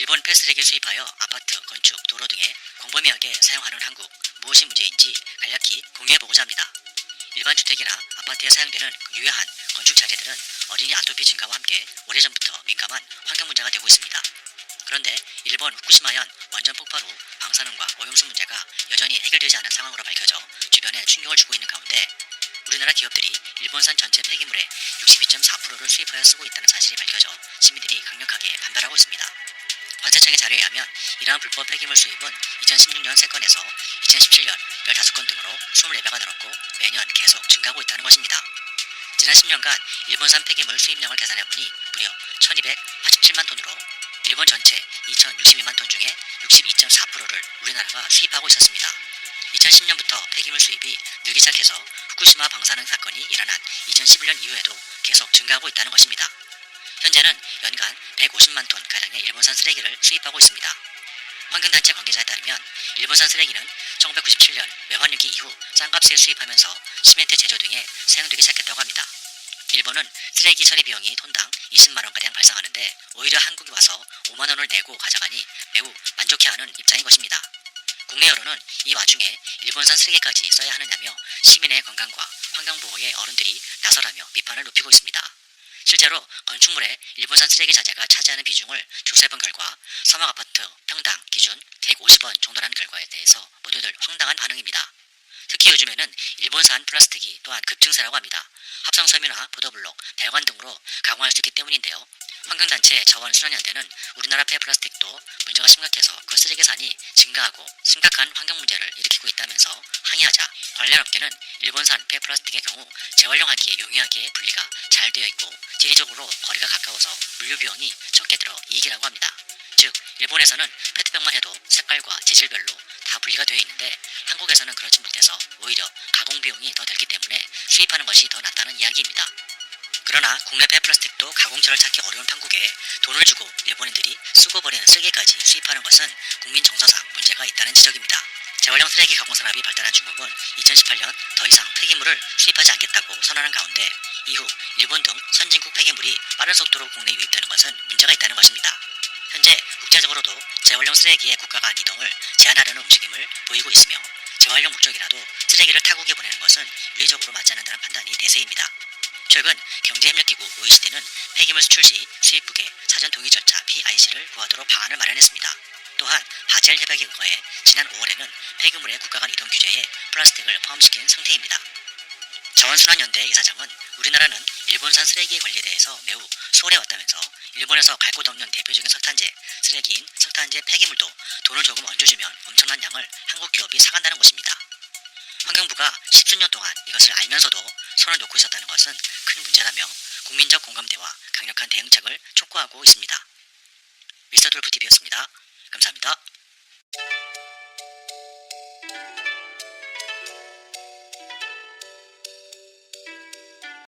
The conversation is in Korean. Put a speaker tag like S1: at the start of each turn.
S1: 일본 패스트랙을 수입하여 아파트, 건축, 도로 등에 광범위하게 사용하는 한국 무엇이 문제인지 간략히 공유해보고자 합니다. 일반 주택이나 아파트에 사용되는 유해한 건축 자재들은 어린이 아토피 증가와 함께 오래전부터 민감한 환경 문제가 되고 있습니다. 그런데 일본 후쿠시마현 원전 폭발 후 방사능과 오염수 문제가 여전히 해결되지 않은 상황으로 밝혀져 주변에 충격을 주고 있는 가운데 우리나라 기업들이 일본산 전체 폐기물의 62.4%를 수입하여 쓰고 있다는 사실이 밝혀져 시민들이 강력하게 반발하고 있습니다. 관세청의 자료에 의하면 이러한 불법 폐기물 수입은 2016년 3건에서 2017년 15건 등으로 24배가 늘었고 매년 계속 증가하고 있다는 것입니다. 지난 10년간 일본산 폐기물 수입량을 계산해보니 무려 1287만 톤으로 일본 전체 2062만 톤 중에 62.4%를 우리나라가 수입하고 있었습니다. 2010년부터 폐기물 수입이 늘기 시작해서 후쿠시마 방사능 사건이 일어난 2011년 이후에도 계속 증가하고 있다는 것입니다. 현재는 연간 150만 톤 가량의 일본산 쓰레기를 수입하고 있습니다. 환경단체 관계자에 따르면 일본산 쓰레기는 1997년 외환위기 이후 싼 값에 수입하면서 시멘트 제조 등에 사용되기 시작했다고 합니다. 일본은 쓰레기 처리 비용이 톤당 20만 원가량 발생하는데 오히려 한국에 와서 5만 원을 내고 가져가니 매우 만족해하는 입장인 것입니다. 국내 여론은 이 와중에 일본산 쓰레기까지 써야 하느냐며 시민의 건강과 환경보호에 어른들이 나서라며 비판을 높이고 있습니다. 실제로 건축물에 일본산 쓰레기 자재가 차지하는 비중을 조사해본 결과 서막아파트 평당 기준 150원 정도라는 결과에 대해서 모두들 황당한 반응입니다. 특히 요즘에는 일본산 플라스틱이 또한 급증세라고 합니다. 합성섬유나 보도블록, 배관 등으로 가공할 수 있기 때문인데요. 환경단체 자원순환연대는 우리나라 폐플라스틱도 문제가 심각해서 그 쓰레기산이 증가하고 심각한 환경 문제를 일으키고 있다면서 항의하자 관련 업계는 일본산 폐플라스틱의 경우 재활용하기에 용이하게 분리가 잘 되어 있고 지리적으로 거리가 가까워서 물류 비용이 적게 들어 이익이라고 합니다. 즉 일본에서는 페트병만 해도 색깔과 재질별로 다 분리가 되어 있는데 한국에서는 그렇지 못해서 오히려 가공 비용이 더 들기 때문에 수입하는 것이 더 낫다는 이야기입니다. 그러나 국내 폐플라스틱도 가공처를 찾기 어려운 한국에 돈을 주고 일본인들이 쓰고 버리는 쓰레기까지 수입하는 것은 국민 정서상 문제가 있다는 지적입니다. 재활용 쓰레기 가공 산업이 발달한 중국은 2018년 더 이상 폐기물을 수입하지 않겠다고 선언한 가운데 이후 일본 등 선진국 폐기물이 빠른 속도로 국내에 유입되는 것은 문제가 있다는 것입니다. 현재 국제적으로도 재활용 쓰레기의 국가 간 이동을 제한하려는 움직임을 보이고 있으며 재활용 목적이라도 쓰레기를 타국에 보내는 것은 윤리적으로 맞지 않는다는 판단이 대세입니다. 최근 경제협력기구 OECD는 폐기물 수출 시 수입국의 사전 동의 절차 PIC를 구하도록 방안을 마련했습니다. 또한 바젤 협약에 의거해 지난 5월에는 폐기물의 국가 간 이동 규제에 플라스틱을 포함시킨 상태입니다. 자원순환연대 이사장은 우리나라는 일본산 쓰레기의 관리에 대해서 매우 소홀해 왔다면서 일본에서 갈 곳 없는 대표적인 석탄재, 쓰레기인 석탄재 폐기물도 돈을 조금 얹어주면 엄청난 양을 한국 기업이 사간다는 것입니다. 환경부가 십수년 동안 이것을 알면서도 손을 놓고 있었다는 것은 큰 문제라며 국민적 공감대와 강력한 대응책을 촉구하고 있습니다. 미스터 돌프TV였습니다. 감사합니다.